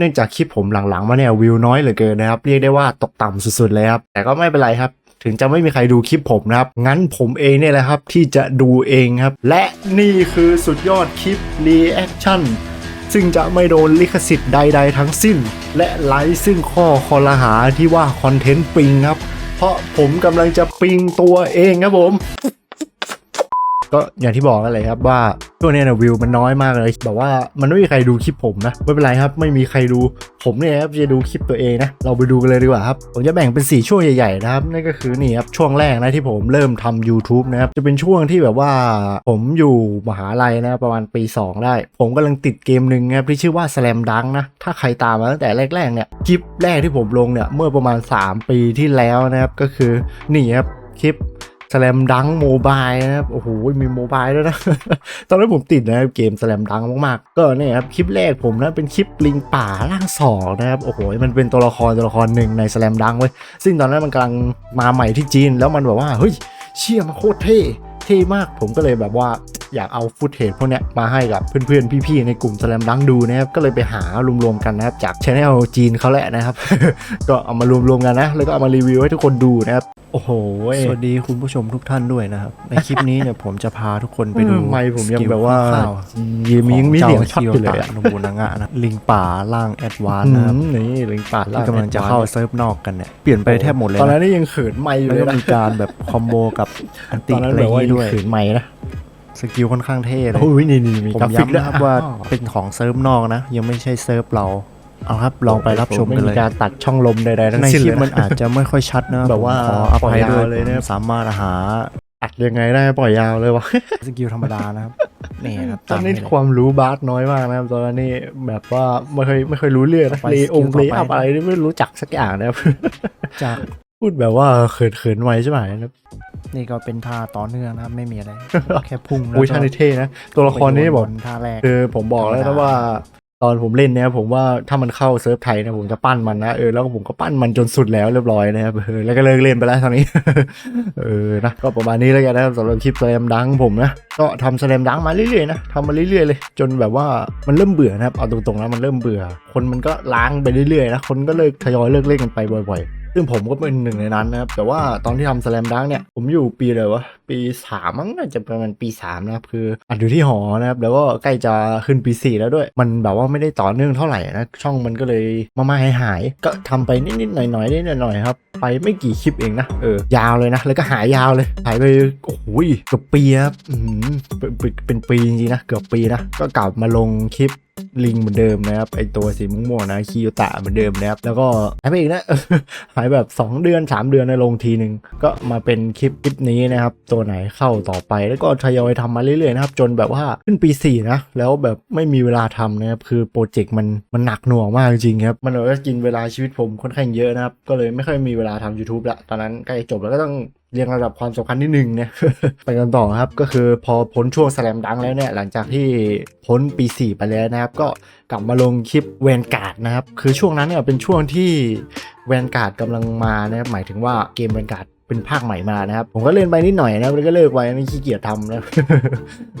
เนื่องจากคลิปผมหลังๆ มาเนี่ยวิวน้อยเหลือเกินนะครับ เรียกได้ว่าตกต่ำสุดๆเลยครับแต่ก็ไม่เป็นไรครับ ถึงจะไม่มีใครดูคลิปผมนะครับ งั้นผมเองเนี่ยแหละครับที่จะดูเองครับ และนี่คือสุดยอดคลิปรีแอคชั่นซึ่งจะไม่โดนลิขสิทธิ์ใด ๆ ทั้งสิ้น และไร้ซึ่งข้อคอรหาที่ว่าคอนเทนต์ปิงครับ เพราะผมกำลังจะปิงตัวเองครับผม ก็อย่างที่บอกกันเลยครับว่าช่วงนี้นะวิวมันน้อยมากเลยแบบว่ามันไม่มีใครดูคลิปผมนะไม่เป็นไรครับไม่มีใครดูผมเนี่ยครับจะดูคลิปตัวเองนะเราไปดูกันเลยดีกว่าครับผมจะแบ่งเป็น 4 ช่วงใหญ่ๆนะครับนั่นก็คือนี่ครับช่วงแรกนะที่ผมเริ่มทำ YouTube นะครับจะเป็นช่วงที่แบบว่าผมอยู่มหาลัยนะประมาณปี 2 ได้ ผมกำลังติดเกมหนึ่งนะครับที่ชื่อว่า Slam Dunk นะถ้าใครตามมาตั้งแต่แรกๆเนี่ยคลิปแรกที่ผมลงเนี่ยเมื่อประมาณ 3 ปีที่แล้วนะครับก็คือนี่ครับคลิป สแลมดังโมบายนะครับ โอ้โห มีโมบายด้วยนะ ตอนนั้นผมติดนะครับเกมสแลมดังมากๆ ก็เนี่ยครับ คลิปแรกผมนะ เป็นคลิปลิงป่าล่างสองนะครับ โอ้โห มันเป็นตัวละครตัวละครหนึ่งในสแลมดังเว้ย ซึ่งตอนนั้นมันกำลังมาใหม่ที่จีน แล้วมันแบบว่า เฮ้ย เชี่ยมันโคตรเท่ เท่มาก ผมก็เลยแบบว่า อยากเอาฟุตเทจพวกเนี้ยมาให้กับเพื่อนๆ พี่ๆ ในกลุ่มสแลมดังดูนะครับ ก็เลยไปหารวมๆกันนะครับ จากช anel จีนเขาแหละนะครับ ก็เอามารวมๆกันนะ แล้วก็เอามารีวิวให้ทุกคนดูนะครับ โอ้โห สวัสดีคุณผู้ชมทุกท่านด้วยนะครับ ในคลิปนี้เนี่ยผมจะพาทุกคนไปดูไม่ผมยังสกิลแบบว่าคร่วยีมยังมีเสียงช็อตอยู่เลยขอะงจ้าคิวตะโนบุนางะนะ ลิงป่าล่างแอดวานอืนะครับมนี่ลิงป่าดที่กำลังจะเข้าเซิร์ฟนอกกันเนี่ยเปลี่ยนไปแทบหมดเลยตอนนั้นนะนี่ยังเขินไม่อยู่แล้วเลยก็นะมีการแบบคอมโบกับอันตติอนนั้นอะไรแบบว่านี้ยังด้วยเขินไม่นะ สกิลค่อนข้างเท่เลย โอ้ยนี่นี่มีผมกราฟิกย้ำนะครับว่าอ้เป็นของเซิร์ฟนอกนะ ยังไม่ใช่เซิร์ฟเรา เอาครับลองไปรับชมกันเลยไการตัดช่องลมใดๆทั้งในสิ้นคลิเลปยมันนะ อาจจะไม่ค่อยชัดนะแบบว่าผมขออภัยด้วยปล่อยยาวเลยนะ ผมสามารถหาอัดยังไงได้ปล่อยยาวเลยวะ สกิลธรรมดานะครับ นี่ครับตอนนี้ามเลยความรู้บาสน้อยมากนะครับตอนนี้แบบว่าไม่เคยไม่เคยรู้เรื่องนะไปเลสกิลองต่อเลไปอัพอะไรนี่ไม่รู้จักสักอย่างนะครับ จาก พูดแบบว่าเขินเขินๆไว้ใช่ไหมนะครับนี่ก็เป็นท่าต่อเนื่องนะครับไม่มีอะไร แค่พุ่งแล้วอุ้ยก็ท่านี้เท่นะ ตัวละครนี้บอกไปโยนท่าแรกคือผมบอกแล้วธรรมนะดาว่าตอนผมเล่นเนี่ยผมว่าถ้ามันเข้าเซิร์ฟไทยนะผมจะปั้นมันนะเออแล้วผมก็ปั้นมันจนสุดแล้วเรียบร้อยนะครับเออแล้วก็เลิกเล่นไปแล้วตอนนี้ เออนะก็ประมาณนี้แล้วกันนะครับสำหรับคลิปแสลมดังผมนะก็ทำแสลมดังมาเรื่อยๆนะทำมาเรื่อยๆเลย จนแบบว่ามันเริ่มเบื่อนะครับเอาตรงๆนะมันเริ่มเบื่อ คนมันก็ล้างไปเรื่อยๆนะคนก็เลิกทยอยเลิกเล่นกันไปบ่อยๆ ซึ่งผมก็เป็นหนึ่งในนั้นนะครับ แต่ว่าตอนที่ทำสแลมดังเนี่ย ผมอยู่ปีเลยวะ ปีสามมั้งน่าจะประมาณปีสามนะครับ คืออัดอยู่ที่หอนะครับ แล้วก็ใกล้จะขึ้นปีสี่แล้วด้วย มันแบบว่าไม่ได้ต่อเนื่องเท่าไหร่นะ ช่องมันก็เลยมามาหายหายๆก็ทำไปนิดๆหน่อยๆนิดๆหน่อยๆครับ ไปไม่กี่คลิปเองนะ เออ ยาวเลยนะ แล้วก็หายยาวเลย หายไป โอ้โหเกือบปีครับ อืมเป็นเป็นเป็นปีจริงๆนะ เกือบปีนะ ก็กลับมาลงคลิป ลิงเหมือนเดิมนะครับไอตัวสีม่วงๆนะคิวตะเหมือนเดิมนะครับแล้วก็หายไปอีกนะหายแบบ 2 เดือน 3 เดือนในลงทีหนึ่งก็มาเป็นคลิปคลิปนี้นะครับ ตัวไหนเข้าต่อไปแล้วก็ทยอยทำมาเรื่อยๆนะครับ จนแบบว่าขึ้นปี 4 นะ แล้วแบบไม่มีเวลาทำนะครับ คือโปรเจกต์มันมันหนักหน่วงมากจริงครับ มันเลยก็กินเวลาชีวิตผมค่อนข้างเยอะนะครับ ก็เลยไม่ค่อยมีเวลาทำ YouTube ละตอนนั้นใกล้จบแล้วก็ต้อง เรียงระดับความสำคัญนิดนึงเนี่ยไปกันต่อครับก็คือพอพ้นช่วงแสลมดังแล้วเนี่ยหลังจากที่พ้นปี 4 ไปแล้วนะครับ ก็กลับมาลงคลิปแวนการ์ดนะครับ คือช่วงนั้นเนี่ยเป็นช่วงที่แวนการ์ดกำลังมานะครับหมายถึงว่าเกมแวนการ์ดเป็นภาคใหม่มานะครับ ผมก็เล่นไปนิดหน่อยนะครับแล้วก็เลิกไปไม่ขี้เกียจทำนะ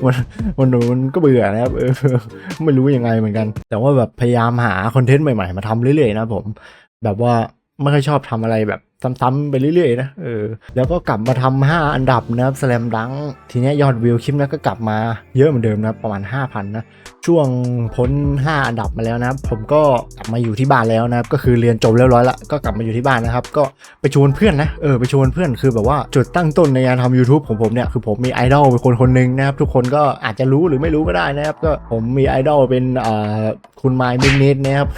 มันมันมันก็เบื่อนะครับเออไม่รู้ยังไงเหมือนกัน แต่ว่าแบบพยายามหาคอนเทนต์ใหม่ๆ มาทำเรื่อยๆนะผม แบบว่าไม่ค่อยชอบทำอะไรแบบ ซ้ำๆไปเรื่อยๆนะเออแล้วก็กลับมาทำ5อันดับนะครับสแลมดังทีเนี้ยยอดวิวคลิปนั้นก็กลับมาเยอะเหมือนเดิมนะประมาณ 5,000 นะ ช่วงพ้น 5 อันดับมาแล้วนะครับ ผมก็กลับมาอยู่ที่บ้านแล้วนะครับ ก็คือเรียนจบเรียบร้อยละก็กลับมาอยู่ที่บ้านนะครับ ก็ไปชวนเพื่อนนะเออไปชวนเพื่อนคือแบบว่าจุดตั้งต้นในการทำ YouTube ของผมเนี่ยคือผมมีไอดอลเป็นคนคนหนึ่งนะครับทุกคนก็อาจจะรู้หรือไม่รู้ก็ได้นะครับก็ผมมีไอดอลเป็นอ่าคุณไมค์มินเนตนะครับ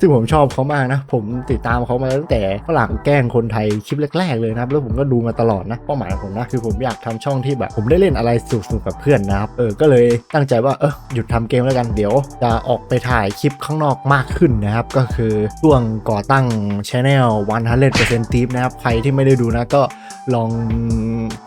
ซึ่งผมชอบเขามากนะผมติดตามเขามาตั้งแต่ฝรั่งแกล้งคนไทยคลิปแรกๆเลยนะครับแล้วผมก็ดูมาตลอดนะเป้าหมายของผมนะคือผมอยากทำช่องที่แบบ ผมได้เล่นอะไรสนุกๆกับเพื่อนนะครับเออก็เลยตั้งใจว่าเออหยุดทำเกมแล้วกันเดี๋ยว จะออกไปถ่ายคลิปข้างนอกมากขึ้นนะครับก็คือช่วงก่อตั้งช anel 100%ทีฟนะครับใครที่ไม่ได้ดูนะก็ ลอง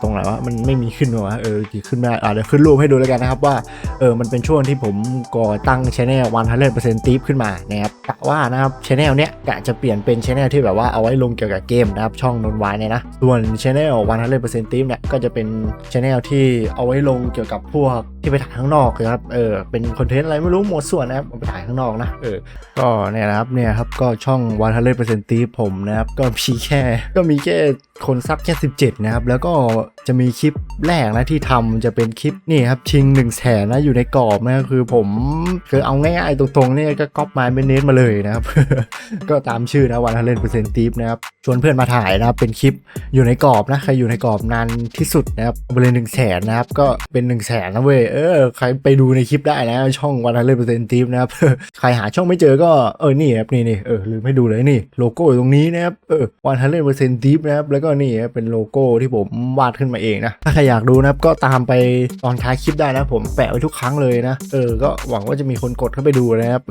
ตรงไหนวะมันไม่มีขึ้นหรอวะเออขึ้นไม่ได้อะเดี๋ยวขึ้นรูปให้ดูแล้วกันนะครับว่าเออมันเป็นช่วงที่ผมก่อตั้งช anel 100% Tip ขึ้นมานะครับกะว่านะครับช anel เนี้ยกะจะเปลี่ยนเป็นช anel ที่แบบว่าเอาไว้ลงเกี่ยวกับเกมนะครับช่องนนวายเนี่ยนะส่วนช anel วันฮันเลเปอร์เซ็นต์ทีมเนี่ยก็จะเป็นช anel ที่เอาไว้ลงเกี่ยวกับพวกที่ไปถ่ายข้างนอกนะครับเออเป็นคอนเทนต์อะไรไม่รู้หมดส่วนนะครับเอาไปถ่ายข้างนอกนะเออก็เนี่ยนะครับเนี่ยครับก็ช่องวันฮันเลเปอร์เซ็นต์ทีผมนะครับก็มีแค่ก็มีแค่คนซับแค่17 นะครับ แล้วก็จะมีคลิปแรกนะที่ทำจะเป็นคลิปนี่ครับชิง1นึ่งแสนนะอยู่ในกรอบนะคือผมคือเอาง่ายๆตรงๆเนี่ยก็ก๊อปมาเป็นเนตมาเลยนะครับ ก็ตามชื่อนะวันฮันเลเปอร์เซ็นต์ทีนะครับชวนเพื่อนมาถ่ายนะครับเป็นคลิปอยู่ในกรอบนะใครอยู่ในกรอบนานที่สุดนะครับเอาไปเลยหนึ่งแสนนะครับก็เป็น1นึ่งแสนนะเว้ยเออใครไปดูในคลิปได้นะช่องวันฮันเลเปอร์เซ็นต์ทีนะครับใครหาช่องไม่เจอก็เออนี่ครับนี่นี่เออลืมให้ดูเลยนี่โลโก้อยู่ตรงนี้นะครับเออวันฮันเลเปอร์เซ็นต์ทีนะครับแล้วก็นี่ครับเป็นโลโก้ที่ผมวาดขึ้นมาเองนะ ถ้าใครอยากดูนะครับก็ตามไปตอนท้ายคลิปได้นะ ผมแปะไว้ทุกครั้งเลยนะ เออ ก็หวังว่าจะมีคนกดเข้าไปดูนะครับ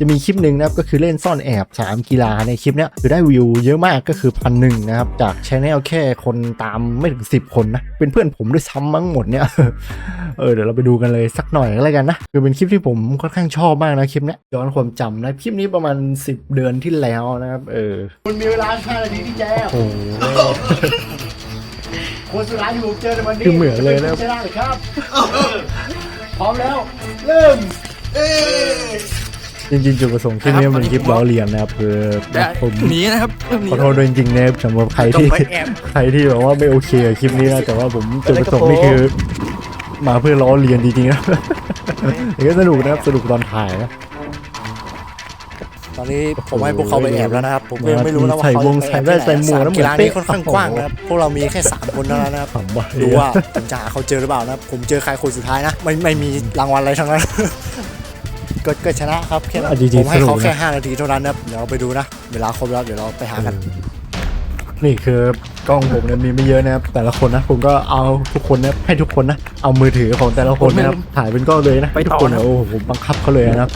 จะมีคลิปหนึ่งนะครับก็คือเล่นซ่อนแอบสนามกีฬาในคลิปเนี้ยคือได้วิวเยอะมากก็คือพันหนึ่งนะครับ จากชแนลแค่คนตามไม่ถึง 10 คนนะ เป็นเพื่อนผมด้วยซ้ำมั้งหมดเนี่ย เออเดี๋ยวเราไปดูกันเลยสักหน่อยก็แล้วกันนะ คือเป็นคลิปที่ผมค่อนข้างชอบมากนะคลิปเนี้ยย้อนความจำนะคลิปนี้ประมาณ 10 เดือนที่แล้วนะครับ เออ มันมีเวลา5นาทีที่แจ้โอ้โห คนสุดท้ายที่ผมเจอในวันนี้คือเหมือนเลยนะชนะเลยครับ พร้อมแล้ว เริ่มจริงๆจุดประสงค์คลิปนี้มันคลิปล้อเลียนนะครับคือผมหนีนะครับเริ่มหนีขอโทษด้วยจริงๆนะครับสำหรับใครที่ใครที่แบบว่าไม่โอเคกับคลิปนี้นะแต่ว่าผมจุดประสงค์นี่คือ มาเพื่อล้อเลียนจริงๆนะ แต่ก็สนุกนะครับสนุกตอนถ่ายนะ ตอนนี้ผมให้พวกเขาไปแอบแล้วนะครับ ผมก็ยังไม่รู้นะว่าใส่เขาวงจะใส่ไปแว่แอบนที่ไหนใส่หมวกสแล้วนามเหมือนกีฬาเป๊ะนี้ค่อนข้างกว้างนะครับพวกเรามีแค่สามคนเท่านั้นนะครับขำว่ะดูว่าผมจะหาเขาเจอหรือเปล่านะผมเจอใครคนสุดท้ายนะไม่ไม่มีรางวัลอะไรทั้งนั้นก็ก็ชนะครับแค่นั้นอะจริงๆผมให้เขาสนุกนะแค่ 5 นาทีเท่านั้นนะครับเดี๋ยวเราไปดูนะ เวลาครบแล้วเดี๋ยวเราไปหากัน นี่คือกล้องผมเนี่ยมีไม่เยอะนะครับแต่ละคนนะผมก็เอาทุกคนนะให้ทุกคนนะเอามือถือของแต่ละคนนะครับถ่ายเป็นกล้องเลยนะให้ทุกคนนะ โอ้โหผมบังคับเขาเลยนะครับ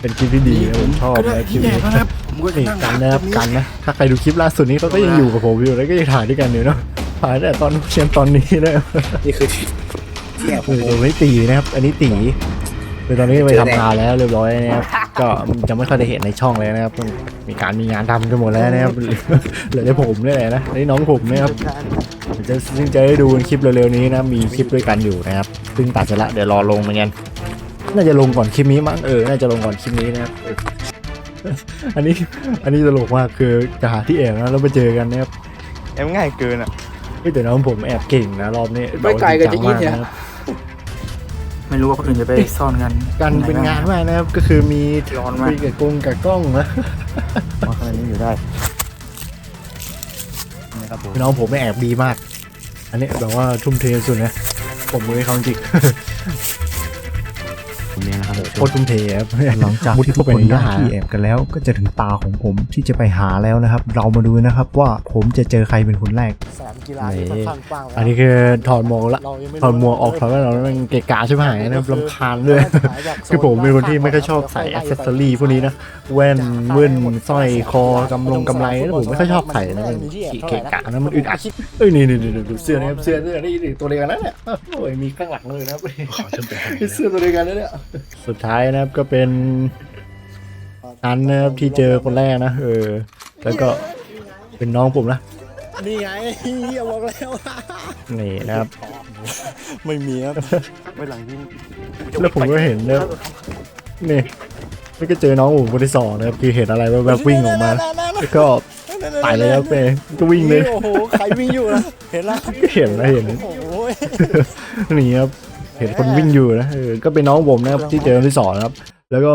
เป็นคลิปที่ดีนะผมชอบก็ได้นะคลิที่ปแยนี้กแล้วนะครับผมก็นี่นั่งกันนะครับกันนะถ้าใครดูคลิปล่าสุดนี้เขาก็ยังอยู่กับผมอยู่แล้วก็ยังถ่ายด้วยกันอยู่เนาะถ่ายแต่ตอนเชียนตอนนี้นะครับนี่คือที่ที่แอบเออไม่ตีนะครับอันนี้ตี คือตอนนี้ไปทำงานแล้วเรียบร้อยนะครับ ก็จะไม่ค่อยได้เห็นในช่องเลยนะครับต้องมีการมีงานทำกันหมดแล้วนะครับเหลือแต่ผมนี่แหละนะนี่น้องผมนะครับจะซึ่งจะได้ดูคลิปเร็วๆนี้นะมีคลิปด้วยกันอยู่นะครับ ซึ่งตัดเสร็จละเดี๋ยวรอลงเหมือนกันน่าจะลงก่อนคลิปนี้มั้งเออน่าจะลงก่อนคลิปนี้นะครับเอออันนี้อันนี้ตลกมากคือจะหาที่แอบนะแล้วมาเจอกันนะครับแอบง่ายเกินอะเฮ้ยแต่น้องผมแอบเก่งนะรอบนี้ไม่ไกลกันจะยิดเนี่ย ไม่รู้ว่าคนอื่นจะไปซ่อนกันกันเป็นงานมากนะครับ ก็คือมีร้อนมากคุยกับกงกับกล้องนะมาขนาดนี้อยู่ได้นะครับผมน้องผมไม่แอบดีมาก อันนี้แบบว่าทุ่มเทสุดนะ ผมมือให้เขาจริงผมเนี่ย นะครับโคตรทุ่มเทครับหลังจากมุดที่ทุเข้ากไปคนในได้หาที่แอบกันแล้ว ก็จะถึงตาของผมที่จะไปหาแล้วนะครับ เรามาดูนะครับว่าผมจะเจอใครเป็นคนแรกสนามกีฬาที่ค่อนข้างกว้างอันนี้คือถอดหมวกละเรายังไม่ถอดหมวกออกถอดแว่นเราแล้วมันเกะกะใช่ไหมนะครับรำคาญด้วยคือผมเป็นคนที่ไม่ค่อยชอบใส่อ c เซสซอรี่พวกนี้นะแว่นเว่นสร้อยคอกำลงกำไรนะผมไม่ค่อยชอบใส่นะมันเกะกะนะมันอึดอัดเอ้ยนี่นี่นี่ดูเสื้อนะครับเสื้อเสื้อนี่นี่ตัวเดียวกันนะเนี่ยโอ้ยมีข้างหลังเลยนะครับเสื้อตัวเดียวกันนะเนี่ยสุดท้ายนะครับก็เป็นอันนะครับที่เจอคนแรกนะเออ แล้วก็เป็นน้องผมนะนี่ไงอย่าบอกแล้วนี่นะครับ ไม่มีครับไว้หลังที่แล้วผมก็เห็นนะครับนี่นี่ก็เจอน้องผมคนที่สองนะครับคือเห็นอะไรแบบวิ่งออกมาแล้วก็ตายเลยครับเป้ก็วิ่งเลยโอ้โหใครวิ่งอยู่นะเห็นแล้วก็เห็นนะเห็นโอ้โหนี่ครับ เห็นคนวิ่งอยู่นะเออก็เป็นน้องผมนะครับที่เจอที่สองนะครับ แล้วก็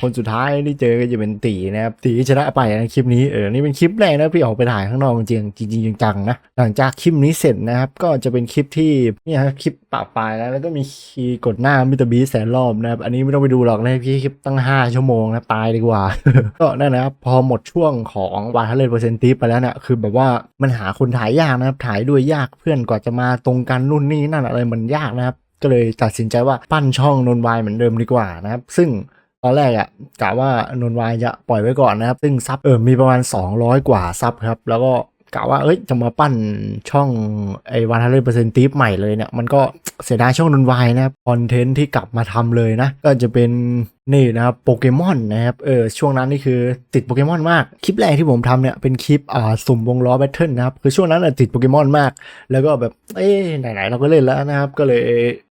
คนสุดท้ายที่เจอก็จะเป็นตีนะครับตีชนะไปนะคลิปนี้เออนี่เป็นคลิปแรกนะพี่ออกไปถ่ายข้างนอกจริงจริงจังๆนะหลังจากคลิปนี้เสร็จนะครับ ก็จะเป็นคลิปที่เนี่ยฮะคลิปปะปลายแล้วแล้วก็มีคีย์กดหน้ามิเตอร์บีแสนรอบนะครับ อันนี้ไม่ต้องไปดูหรอกนะพี่คลิปตั้ง 5 ชั่วโมงนะตายดีกว่า ก็นั่นนะครับพอหมดช่วงของวาทเลเปอร์เซนตีไปแล้วเนี่ยคือแบบว่ามันหาคนถ่ายยากนะครับถ่ายด้วยยากเพื่อนกว่าจะมาตรงกันนู่นนี่นั่นอะไรมันยากนะครับ ก็เลยตัดสินใจว่าปั้นช่องนนวายเหมือนเดิมดีกว่านะครับ ซึ่งตอนแรกอะกะว่านนวายจะปล่อยไว้ก่อนนะครับ ซึ่งซับเออมีประมาณ 200 กว่าซับครับ แล้วก็กะว่าเอ้ยจะมาปั้นช่องไอ้วันทันเปอร์เซ็นต์ทีฟใหม่เลยเนี่ยมันก็เสียดายช่องนนวายนะครับคอนเทนต์ที่กลับมาทำเลยนะ ก็จะเป็น นี่นะครับโปเกมอนนะครับเออช่วงนั้นนี่คือติดโปเกมอนมาก คลิปแรกที่ผมทำเนี่ยเป็นคลิปอ่าสุ่มวงล้อแบทเทิลนะครับคือช่วงนั้นน่ะติดโปเกมอนมาก แล้วก็แบบเอ้ไหนๆเราก็เล่นแล้วนะครับ ก็เลย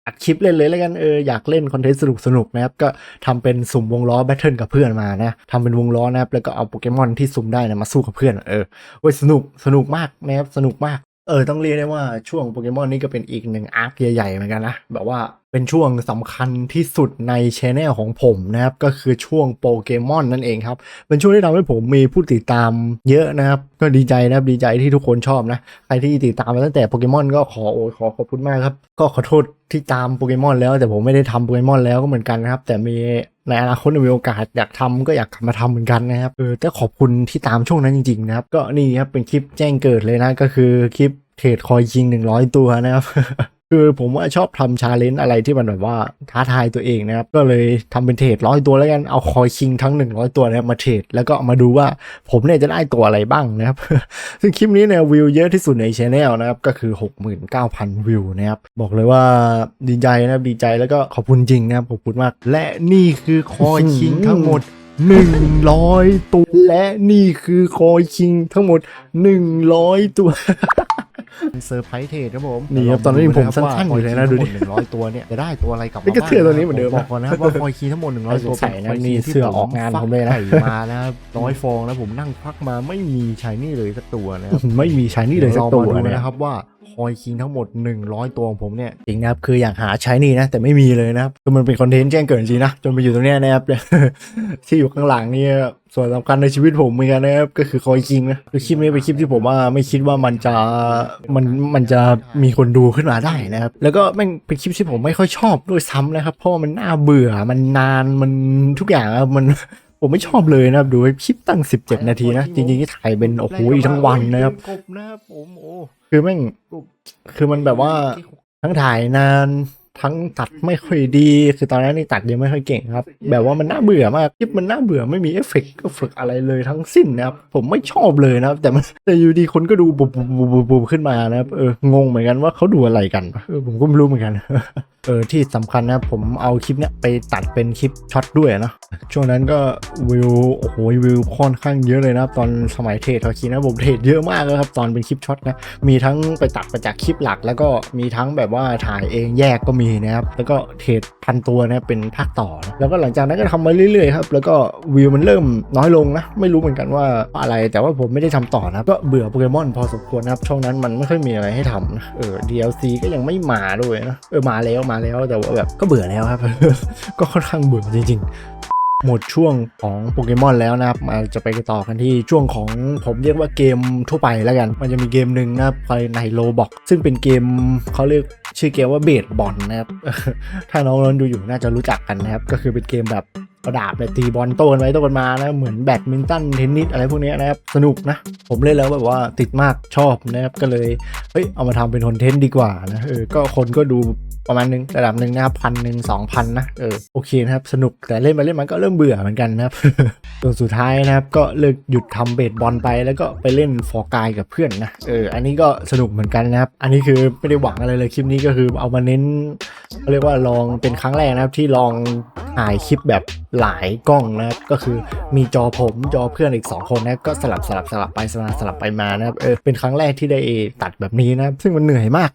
อัดคลิปเล่นเลยแล้วกันเอออยากเล่นคอนเทนต์สนุกๆนะครับก็ทำเป็นสุ่มวงล้อแบทเทิลกับเพื่อนมานะทำเป็นวงล้อนะครับแล้วก็เอาโปเกมอนที่สุ่มได้นะมาสู้กับเพื่อนเออโอ้ยสนุกสนุกมากนะครับสนุกมากเออต้องเรียกได้ว่าช่วงโปเกมอนนี่ก็เป็นอีกหนึ่งอาร์คใหญ่ๆเหมือนกันนะแบบว่า เป็นช่วงสำคัญที่สุดในชแนลของผมนะครับ ก็คือช่วงโปเกมอนนั่นเองครับ เป็นช่วงที่ทำให้ผมมีผู้ติดตามเยอะนะครับ ก็ดีใจนะครับดีใจที่ทุกคนชอบนะ ใครที่ติดตามมาตั้งแต่โปเกมอนก็ขอโอ้ขอขอบคุณมากครับ ก็ขอโทษที่ตามโปเกมอนแล้วแต่ผมไม่ได้ทำโปเกมอนแล้วก็เหมือนกันนะครับ แต่มีในอนาคตมีโอกาสอยากทำก็อยากกลับมาทำเหมือนกันนะครับเออแต่ขอบคุณที่ตามช่วงนั้นจริงๆนะครับ ก็นี่ครับเป็นคลิปแจ้งเกิดเลยนะก็คือคลิปเทรดคอยคิงหนึ่งร้อยตัวนะครับ คือผมว่าชอบทำชาเลนจ์อะไรที่มันแบบว่าท้าทายตัวเองนะครับ ก็เลยทำเป็นเทรดร้อยตัวแล้วกัน เอาคอยคิงทั้ง 100 ตัวนะครับมาเทรดแล้วก็มาดูว่าผมเนี่ยจะได้ตัวอะไรบ้างนะครับ ซึ่งคลิปนี้เนี่ยวิวเยอะที่สุดในช anel นะครับ ก็คือ 69,000 วิวนะครับ บอกเลยว่าดีใจนะครับดีใจแล้วก็ขอบคุณจริงนะครับขอบคุณมาก และนี่คือคอยคิงทั้งหมด100ตัว และนี่คือคอยคิงทั้งหมด100ตัว เซอร์ไพรส์เทรดครับผมนี่ครับตอนนี้ผมสั้นๆอยู่เลยนะดูดิหนึ่งร้อยตัวเนี่ยจะได้ตัวอะไรกลับมานี่ก็เสื้อตัวนี้เหมือนเดิมผบอกก่อนนะครับว่าคอยคีย์ทั้งหมดหนึ่งร้อยตัวใส่นะเป็คนี่ย์ที่เสื้อออกงานผมเลยนะฟักไข่มานะครับร้อยฟองแล้วผมนั่งพักมาไม่มีชายนี่เลยสักตัวนะครับไม่มีชายนี่เลยสักตัวดี๋รามาดูนะนะคครับรับว่า คอยคิงทั้งหมด 100 ตัวของผมเนี่ยจริงนะครับคืออยากหาใชายนี่นะ แต่ไม่มีเลยนะครับคือมันเป็นคอนเทนต์แจ้งเกิดจริงนะจนไปอยู่ตรงเนี้ยนะครับที่อยู่ข้างหลังนี่ส่วนสำคัญในชีวิตผมเหมือนกันนะครับก็คือคอยคิงนะคือคลิปนี้เป็นคลิปที่ผมว่าไม่คิดว่ามันจะมันมันจะมีคนดูขึ้นมาได้นะครับแล้วก็แม่งเป็นคลิปที่ผมไม่ค่อยชอบด้วยซ้ำนะครับเพราะมันน่าเบื่อมันนานมันทุกอย่างอะมัน ผมไม่ชอบเลยนะครับ ดูคลิปตั้ง17นาทีนะ จริงๆที่ถ่ายเป็นโอ้โหทั้งวันนะครับกบนะครับผมโอ้คือแม่งคือมันแบบว่าทั้งถ่ายนานทั้งตัดไม่ค่อยดี คือตอนนั้นนี่ตัดยังไม่ค่อยเก่งครับ แบบว่ามันน่าเบื่อมากคลิปมันน่าเบื่อไม่มีเอฟเฟกต์ก็ฝึกอะไรเลยทั้งสิ้นนะครับผมไม่ชอบเลยนะครับ แต่มันแต่อยู่ดีคนก็ดูบุบบุบบุบบุบบุบขึ้นมานะครับเอองงเหมือนกันว่าเขาดูอะไรกันเออผมก็ไม่รู้เหมือนกัน เออที่สำคัญนะผมเอาคลิปเนี้ยไปตัดเป็นคลิปช็อตด้วยนะ ช่วงนั้นก็วิวโอ้โหวิวค่อนข้างเยอะเลยนะตอนสมัยเทรดทอคีนะผมเทรดเยอะมากเลยครับตอนเป็นคลิปช็อตนะมีทั้งไปตัดมาจากคลิปหลัก แล้วก็มีทั้งแบบว่าถ่ายเองแยกก็มีนะครับแล้วก็เทรดพันตัวนะเป็นภาคต่อนะแล้วก็หลังจากนั้นก็ทำมาเรื่อยๆครับแล้วก็วิวมันเริ่มน้อยลงนะไม่รู้เหมือนกันว่าอะไรแต่ว่าผมไม่ได้ทำต่อนะก็เบื่อโปเกมอนพอสมควรนะครับช่วงนั้นมันไม่ค่อยมีอะไรให้ทำนะเออ DLC ก็ยังไม่มาด้วยนะเออมาแล้วมาแล้วแต่ว่าแบบก็เบื่อแล้วครับ ก็ค่อนข้างเบื่อจริง ๆ หมดช่วงของโปเกมอนแล้วนะครับมาจะไปต่อกันที่ช่วงของผมเรียกว่าเกมทั่วไปแล้วกัน มันจะมีเกมหนึ่งนะครับในโลบอกซึ่งเป็นเกมเขาเรียกชื่อเกมว่าเบสบอลนะครับ ถ้าน้องๆดูอยู่น่าจะรู้จักกันนะครับ ก็คือเป็นเกมแบบกระดาษไปตีบอลโต้กันไว้โต้กันมานะเหมือนแบดมินตันเทนนิสอะไรพวกนี้นะครับ สนุกนะ ผมเล่นแล้วแบบว่าติดมากชอบนะครับ ก็เลยเฮ้ยเอามาทำเป็นคอนเทนต์ดีกว่านะเออก็คนก็ดู ประมาณหนึงระดับหนึ่งนะครับพันหนึ่งสองพันนะเออโอเคนะครับสนุกแต่เล่นไปเล่นมาก็เริ่มเบื่อเหมือนกันนะครับจนสุดท้ายนะครับก็เลิกหยุดทำเบสบอลไปแล้วก็ไปเล่นฟอร์กายกับเพื่อนนะเอออันนี้ก็สนุกเหมือนกันนะครับ อันนี้คือไม่ได้หวังอะไรเลยคลิปนี้ก็คือเอามาเน้นเขาเรียกว่าลองเป็นครั้งแรกนะครับที่ลองถ่ายคลิปแบบหลายกล้องนะครับก็คือมีจอผมจอเพื่อนอีก 2 คนนะก็สลับสลับสลับไปสลับสลับไปมานะครับเออเป็นครั้งแรกที่ได้ตัดแบบนี้นะซึ่งมันเหนื่อยมาก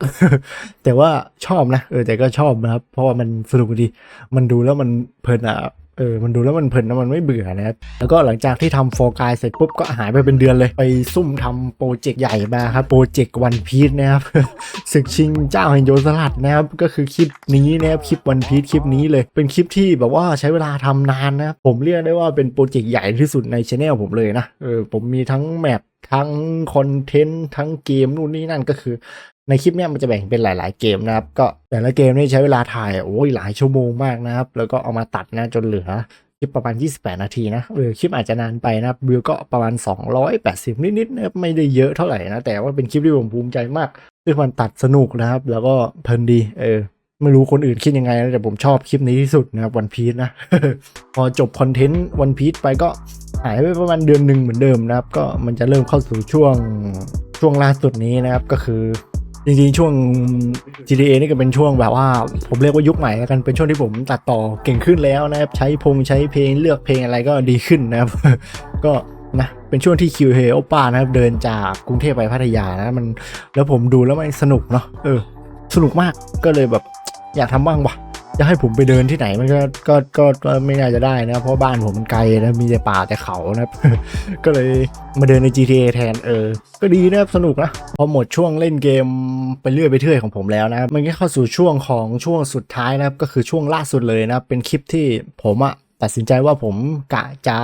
แต่ว่าชอบนะเออแต่ก็ชอบนะครับ เพราะว่ามันสนุกดี มันดูแล้วมันเพลินอะเออ มันดูแล้วมันเพลินนะมันไม่เบื่อนะครับ แล้วก็หลังจากที่ทำโฟกายเสร็จปุ๊บก็หายไปเป็นเดือนเลย ไปซุ่มทำโปรเจกต์ใหญ่มาครับ โปรเจกต์วันพีชนะครับศึกชิงเจ้าแห่งโยสลัดนะครับ ก็คือคลิปนี้นะครับคลิปวันพีชคลิปนี้เลย เป็นคลิปที่แบบว่าใช้เวลาทำนานนะ ผมเรียกได้ว่าเป็นโปรเจกต์ใหญ่ที่สุดในช anel ผมเลยนะ เออ ผมมีทั้งแมปทั้งคอนเทนต์ทั้งเกมนู่นนี่นั่นก็คือในคลิปเนี้ยมันจะแบ่งเป็นหลาย ๆ เกมนะครับ ก็แต่ละเกมนี่ใช้เวลาถ่ายโอ้ยหลายชั่วโมงมากนะครับ แล้วก็เอามาตัดนะจนเหลือคลิปประมาณ 28 นาทีนะเออคลิปอาจจะนานไปนะครับวิวก็ประมาณ 280 นิดๆนะไม่ได้เยอะเท่าไหร่นะ แต่ว่าเป็นคลิปที่ผมภูมิใจมากคือมันตัดสนุกนะครับ แล้วก็เพลินดี เออ ไม่รู้คนอื่นคิดยังไงนะแต่ผมชอบคลิปนี้ที่สุดนะครับวันพีชนะ พอจบคอนเทนต์วันพีชไปก็หายไปประมาณเดือนหนึ่งเหมือนเดิมนะครับ ก็มันจะเริ่มเข้าสู่ช่วงช่วงล่าสุดนี้นะครับก็คือ จริงๆช่วง GTA นี่ก็เป็นช่วงแบบว่า ผมเรียกว่ายุคใหม่แล้วกันเป็นช่วงที่ผมตัดต่อเก่งขึ้นแล้วนะครับใช้พงใช้เพลงเลือกเพลงอะไรก็ดีขึ้นนะครับ ก็นะเป็นช่วงที่คิวเฮโอป้านะครับเดินจากกรุงเทพไปพัทยานะมันแล้วผมดูแล้วมันสนุกเนาะเออ สนุกมากก็เลยแบบอยากทำบ้างวะ จะให้ผมไปเดินที่ไหนมันก็ก็ก็ก็ไม่น่าจะได้นะ เพราะบ้านผมมันไกลนะมีแต่ป่าแต่เขานะก็เลยมาเดินใน GTA แทนเออ ก็ดีนะสนุกนะพอหมดช่วงเล่นเกมไปเรื่อยไปเรื่อยของผมแล้วนะ มันก็เข้าสู่ช่วงของช่วงสุดท้ายนะครับก็คือช่วงล่าสุดเลยนะเป็นคลิปที่ผมอะตัดสินใจว่าผมกะจะ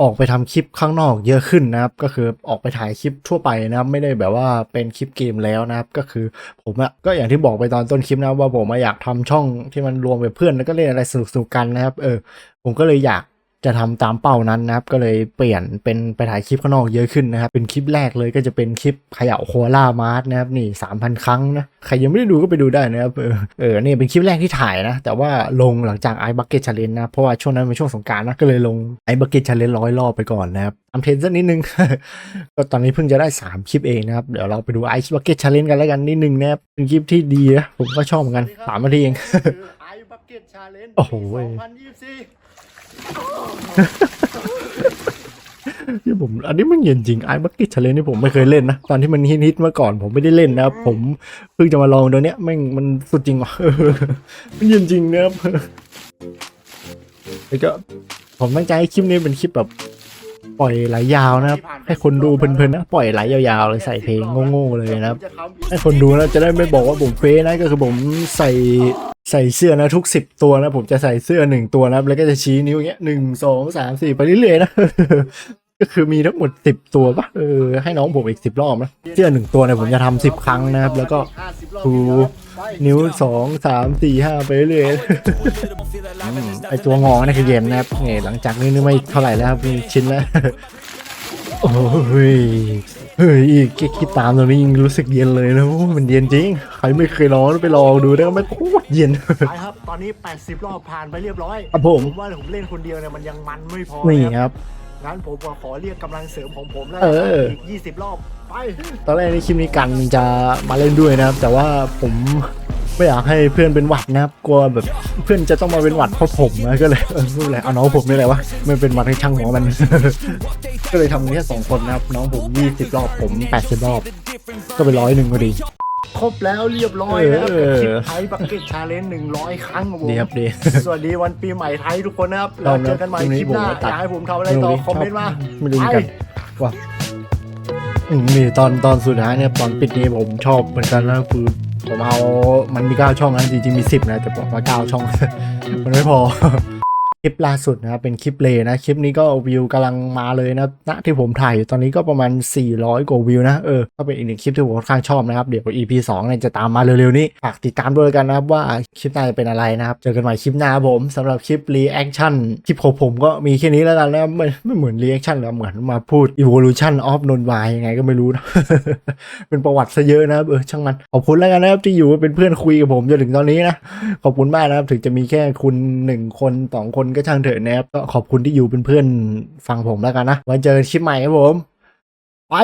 ออกไปทำคลิปข้างนอกเยอะขึ้นนะครับ ก็คือออกไปถ่ายคลิปทั่วไปนะครับ ไม่ได้แบบว่าเป็นคลิปเกมแล้วนะครับ ก็คือผมอะก็อย่างที่บอกไปตอนต้นคลิปนะว่าผมอยากทำช่องที่มันรวมกับเพื่อนแล้วก็เล่นอะไรสนุกๆกันนะครับ เออ ผมก็เลยอยาก จะทำตามเป้านั้นนะครับ ก็เลยเปลี่ยนเป็นไปถ่ายคลิปข้างนอกเยอะขึ้นนะครับ เป็นคลิปแรกเลยก็จะเป็นคลิปเขย่าโคอาล่ามาร์สนะครับนี่สามพันครั้งนะใครยังไม่ได้ดูก็ไปดูได้นะครับเออเออนี่เป็นคลิปแรกที่ถ่ายนะ แต่ว่าลงหลังจากไอ้บักเก็ตชาเลนนะ เพราะว่าช่วงนั้นเป็นช่วงสงกรารนะก็เลยลงไอ้บักเก็ตชาเลนร้อยรอบไปก่อนนะครับทำเทรนสักนิดนึงก็ตอนนี้เพิ่งจะได้ 3 คลิปเองนะครับ เดี๋ยวเราไปดูไอซ์บักเก็ตชาเลนกันแล้วกันนิดนึงนะครับเป็นคลิปที่ดีนะผมก็ชอบเหมือนกันสามนาทีเองไอ้บักเก็ตชาเลนจ์โอ้โห ที่ผมอันนี้มันเย็นจริงไอ้บักเก็ตชาเลนนี่ผมไม่เคยเล่นนะ ตอนที่มันฮิตๆเมื่อก่อนผมไม่ได้เล่นนะครับ ผมเพิ่งจะมาลองเดี๋ยวนี้แม่งมันสุดจริงว่ะมันเย็นจริงนะครับแล้วก็ผมตั้งใจให้คลิปนี้เป็นคลิปแบบ ปล่อยไหลยาวนะครับ ให้คนดูเพลินๆนะปล่อยไหลยาวๆเลยใส่เพลงโง่ๆเลยนะครับ ให้คนดูนะจะได้ไม่บอกว่าผมเฟ้นะก็คือผมใส่ ใส่เสื้อนะทุกสิบตัวนะ ผมจะใส่เสื้อหนึ่งตัวนะแล้วก็จะชี้นิ้วอย่างเงี้ยหนึ่งสองสามสี่ไปเรื่อยๆนะก็คือมีทั้งหมดสิบตัวปะเออให้น้องผมอีกสิบรอบนะเสื้อหนึ่งตัวเนี่ยผมจะทำสิบครั้งนะครับ แล้วก็ทูนิ้วสองสามสี่ห้าไปเรื่อยๆไอตัวงอนี่คือเย็นนะครับนี่หลังจากนี้นี่ไม่เท่าไหร่แล้วครับมีชิ้นแล้วโอ้ย เฮ้ยแค่คิดตามตรงนี้ยังรู้สึกเย็นเลยนะโอ้มันเย็นจริง ใครไม่เคยลองไปลองดูนะมันโคตรเย็นไปครับ ตอนนี้ 80 รอบผ่านไปเรียบร้อยครับผมว่าผมเล่นคนเดียวเนี่ยมันยังมันไม่พอนี่นะครับครับงั้นผมขอเรียกกำลังเสริมของผมแล้วเอออีก 20 รอบไป ตอนแรกในคลิปนี้กันจะมาเล่นด้วยนะครับ แต่ว่าผมไม่อยากให้เพื่อนเป็นหวัดนะครับกลัวแบบเพื่อนจะต้องมาเป็นหวัดเพราะผมนะก็เลยเออไม่เป็นไรเอาน้องผมนี่แหละวะไม่เป็นหวัดให้ช่างหัวมัน ก็เลยทำแค่สองคนนะครับ น้องผม20รอบผม80รอบ ก็ไปร้อยหนึ่งพอดี ครบแล้วเรียบร้อยนะครับเออกับคลิปไทยบักเก็ตชาเลนจ์100ครั้งครับผมดีครับดีสวัสดีวันปีใหม่ไทยทุกคนนะครับเราเราเจอกันใหม่พรุ่งนี้คลิปหน้าผมก็ตัดอยากให้ผมทำอะไรต่อคอมเมนต์มาไม่รู้เหมือนกันไปว่า อืมมีตอนตอนสุดท้ายเนี่ยตอนปิดนี้ผมชอบเหมือนกันนะคือผมเอามันมีเก้าช่องนะจริงๆมีสิบนะแต่ผมว่าเก้าช่อง มันไม่พอ คลิปล่าสุดนะครับเป็นคลิปเลนะคลิปนี้ก็วิวกำลังมาเลยนะณที่ผมถ่ายอยู่ตอนนี้ก็ประมาณ 400 กว่าวิวนะเออก็เป็นอีกหนึ่งคลิปที่ผมค่อนข้างชอบนะครับ เดี๋ยว EP 2เนี่ยจะตามมาเร็วๆนี้ฝากติดตามด้วยกันนะครับว่าคลิปหน้าจะเป็นอะไรนะครับ เจอกันใหม่คลิปหน้าผมสำหรับคลิป reaction คลิปของผมก็มีแค่นี้แล้วกันนะไม่ไม่เหมือน reaction แล้วเหมือนมาพูด evolution of นนวายยังไงก็ไม่รู้นะเป็นประวัติซะเยอะนะครับเออช่างมันขอบคุณแล้วกันนะครับที่อยู่เป็นเพื่อนคุยกับผมจนถึงตอนนี้นะขอบคุณมากนะครับถึงจะมีแค่คุณหนึ่งคนสองคนก็ช่างเถอะนะครับก็ขอบคุณที่อยู่เป็นเพื่อนฟังผมแล้วกันนะไว้เจอกันคลิปใหม่ครับผม ไป